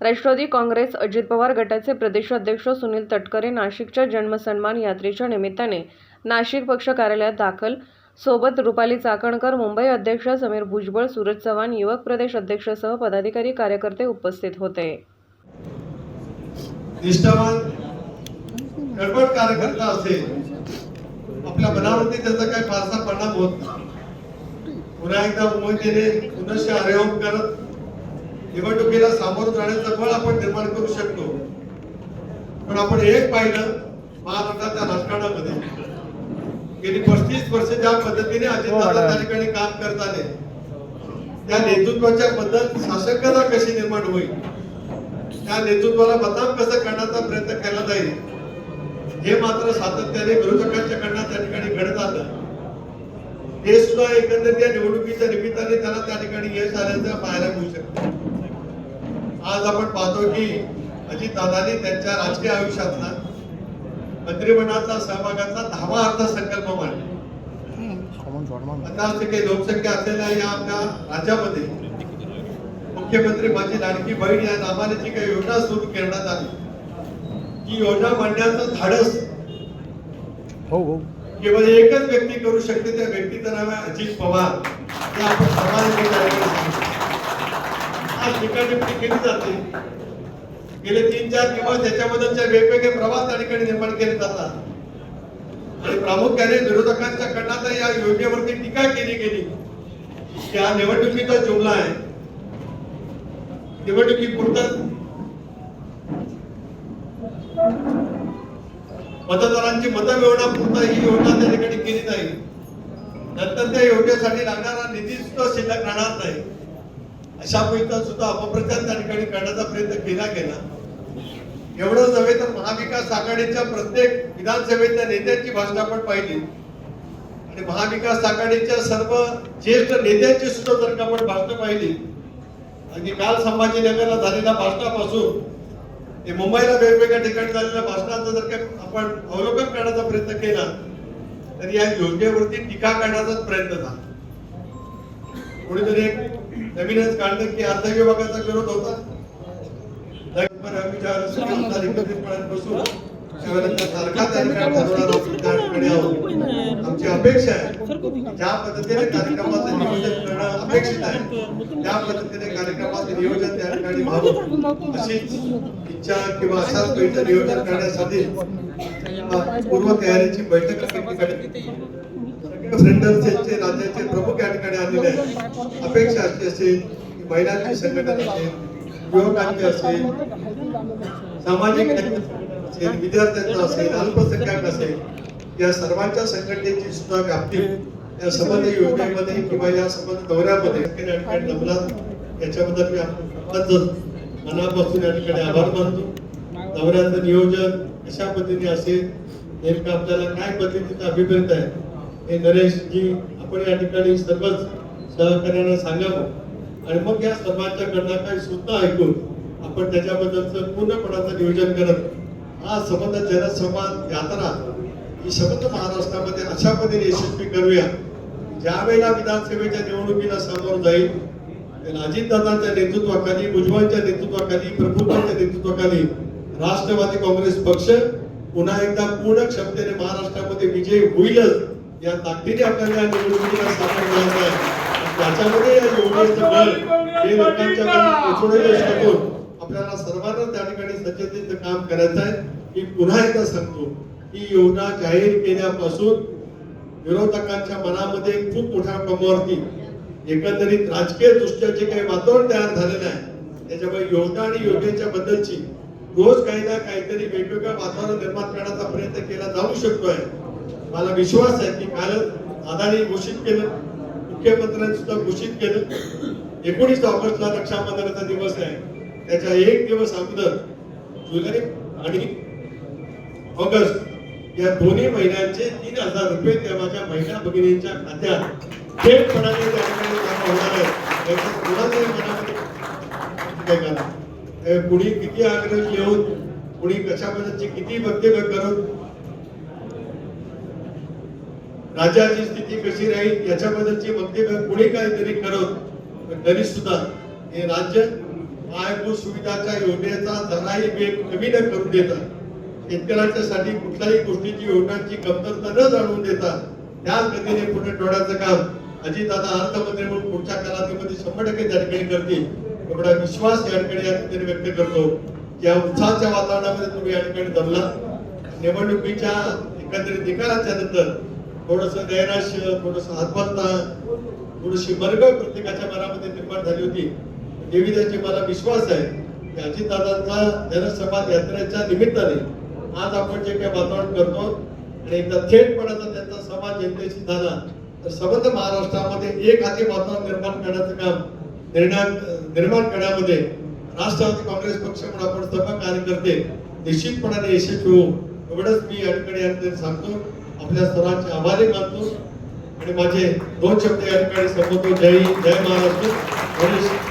राष्ट्रवादी काँग्रेस अजित पवार गटाचे प्रदेशाध्यक्ष सुनील तटकरे नाशिकच्या जन्मसन्मान यात्रेच्या निमित्ताने नाशिक पक्ष कार्यालयात दाखल. सोबत रुपाली चाकणकर मुंबई अध्यक्ष समीर भुजबळ सूरज चव्हाण युवक प्रदेश अध्यक्षसह पदाधिकारी कार्यकर्ते उपस्थित होते. कार्यकर्ता असेल आपल्या मनावरती त्याचा काही फारसा परिणाम होत नाही. पुन्हा एकदा उमेदीने पुनश्च आरोप करत निवडणुकीला सामोरं जाण्याचं बळ आपण निर्माण करू शकतो. पण आपण एक पाहिलं महाराष्ट्राच्या राजकारणामध्ये. गेली पस्तीस वर्ष ज्या पद्धतीने अजितदादा त्या ठिकाणी काम करत आले त्या नेतृत्वाच्या बद्दल शासकता कशी निर्माण होईल? त्या नेतृत्वाला बदनाम कसं करण्याचा प्रयत्न केला जाईल? हे मात्र सातत्याने विरोधकांच्या कडनं त्या ठिकाणी घडत आलं. हे सुद्धा एकंदरीत या निवडणुकीच्या निमित्ताने त्यांना त्या ठिकाणी यश आल्याचं पाहायला मिळू शकतं. आज आपण पाहतो की अजित दादानी त्यांच्या राजकीय आयुष्यातला मंत्रिमंडळाचा सहभागाचा दहावा अर्थसंकल्प मांडला. पन्नास टक्के लोकसंख्या असलेल्या या आपल्या राज्यामध्ये मुख्यमंत्री माझी लाडकी बहीण या नावाने जी काही योजना सुरू करण्यात आली. ती योजना मांडण्याचं धाडस हो हो. केवळ एकच व्यक्ती करू शकते त्या व्यक्तीचं नाव आहे अजित पवार. हे आपण सांगितलं. आज टीकाटिप्पणी केली जाते. गेले तीन चार दिवस त्याच्याबद्दलचे वेगवेगळे प्रवास त्या ठिकाणी निर्माण केले जातात. आणि प्रामुख्याने विरोधकांच्या कडनं या योजनेवरती टीका केली गेली. की हा निवडणुकीचा जुमला आहे. निवडणुकी पुरतं मतदारांची मतं मिळवण्यापुरता ही योजना त्या ठिकाणी केली जाईल नंतर त्या योजनेसाठी लागणारा निधी सुद्धा शिल्लक राहणार नाही. अशा पैकी सुद्धा अपप्रचार त्या ठिकाणी करण्याचा प्रयत्न केला गेला. एवढंच नव्हे तर महाविकास आघाडीच्या प्रत्येक विधानसभेतल्या नेत्यांची भाषण आपण पाहिली. आणि महाविकास आघाडीच्या सर्व ज्येष्ठ नेत्यांची सुद्धा जर का आपण भाषण पाहिली आणि काल संभाजीनगरला झालेल्या भाषणापासून ते मुंबईला वेगवेगळ्या ठिकाणी झालेल्या भाषणाचं जर का आपण अवलोकन करण्याचा प्रयत्न केला तर या योजनेवरती टीका करण्याचाच प्रयत्न झाला. कोणीतरी एक नवीनच काढलं की अर्थ विभागाचा विरोध होता. आमची अपेक्षा आहे. ज्या पद्धतीने कार्यक्रमाचं नियोजन करणं अपेक्षित आहे. त्या पद्धतीने कार्यक्रमाचं नियोजन त्या ठिकाणी व्हावं अशीच इच्छा किंवा अशाच नियोजन करण्यासाठी पूर्व तयारीची बैठक ठिकाणी फ्रेंडर राज्याचे प्रमुख या ठिकाणी आलेले आहेत अपेक्षा अशी असेल महिलांची संघटना असेल युवकांची असेल सामाजिक असेल विद्यार्थ्यांचा असेल अल्पसंख्याक असेल या सर्वांच्या संघटनेची सुद्धा व्याप्ती या संबंध योजनेमध्ये किंवा या संबंध दौऱ्यामध्ये या ठिकाणी याच्याबद्दल मी आपलं मनापासून या ठिकाणी आभार मानतो. दौऱ्याचं नियोजन कशा पद्धतीने असेल नेमकं आपल्याला काय पद्धतीचा अभिप्रेत आहे हे नरेशजी आपण या ठिकाणी सर्वच सहकार्यानं सांगावं. आणि मग या सर्वांच्याकडनं काही सूचना ऐकून आपण त्याच्याबद्दलचं पूर्णपणाचं नियोजन करत हा संबंध जनसंवाद यात्रा ही संबंध महाराष्ट्रामध्ये अशा पद्धतीने यशस्वी करूया. ज्या वेळेला विधानसभेच्या निवडणुकीला सामोरं जाईल अजितदादांच्या नेतृत्वाखाली भुजबळच्या नेतृत्वाखाली प्रफुल्लांच्या नेतृत्वाखाली राष्ट्रवादी काँग्रेस पक्ष पुन्हा एकदा पूर्ण क्षमतेने महाराष्ट्रामध्ये विजय होईलच. या ताकदीने आपल्याला निवडणुकीला सामोरं जायचं आहे त्याच्यामध्ये या बळ हे लोकांच्या शकून आपल्याला सर्वांना त्या ठिकाणी सज्जतेचं काम करायचं आहे. की पुन्हा एकदा सांगतो ही योजना जाहीर केल्यापासून विरोधकांच्या मनामध्ये खूप मोठ्या प्रमाणावरती एकंदरीत राजकीय दृष्ट्या जे काही वातावरण तयार झालेलं आहे त्याच्यामुळे योजना आणि योजनेच्या बद्दलची रोज काही ना काहीतरी वेगवेगळं वातावरण निर्माण करण्याचा प्रयत्न केला जाऊ शकतोय. मला विश्वास आहे की काल अदानी घोषित केलं मुख्यमंत्र्यांनी सुद्धा घोषित केलं. एकोणीस ऑगस्टला रक्षाबंधनाचा दिवस आहे. त्याच्या एक दिवस अगोदर जुलै आणि ऑगस्ट या दोन्ही महिन्यांचे तीन हजार रुपये त्या माझ्या महिला भगिनींच्या खात्यात थेटपणाने त्या ठिकाणी होणार आहे मनामध्ये कुणी किती आग्रह घेऊन कुणी कशा किती वक्तव्य करत राज्याची स्थिती कशी राहील याच्याबद्दलची वक्तव्य कुणी काहीतरी करत तरी सुद्धा हे राज्य पायाभूत सुविधाच्या योजनेचा जराही वेग कमी न करून देता शेतकऱ्यांच्यासाठी कुठल्याही गोष्टीची योजनांची कमतरता न जाणून देता त्याच गतीने पुढे ठेवण्याचं काम अजितदादा अर्थमंत्री म्हणून पुढच्या कालावधीमध्ये शंभर टक्के त्या ठिकाणी करतील. एवढा विश्वास या ठिकाणी या ठिकाणी व्यक्त करतो. या उत्साहाच्या वातावरणामध्ये तुम्ही या ठिकाणी जमला निवडणुकीच्या एकंदरीत निकालाच्या नंतर थोडस नैराश्य थोडस आत्महत्या थोडीशी मर्ग प्रत्येकाच्या मनामध्ये निर्माण झाली होती. देवीदाची मला विश्वास आहे की अजितदादांचा जनसंवाद यात्रेच्या निमित्ताने आज आपण जे काही वातावरण करतो आणि एकदा थेटपणाचा त्यांचा समाज जनतेशी झाला तर समग्र महाराष्ट्रामध्ये एक हाती वातावरण निर्माण करण्याचं काम निर्माण निर्माण करण्यामध्ये राष्ट्रवादी काँग्रेस पक्ष म्हणून आपण सर्व कार्यकर्ते निश्चितपणाने यशस्वी होऊ. एवढंच मी या ठिकाणी सांगतो. आपल्या सर्वांचे आभारी मानतो. आणि माझे दोन शब्द या ठिकाणी संबोधतो. जय जय महाराष्ट्र.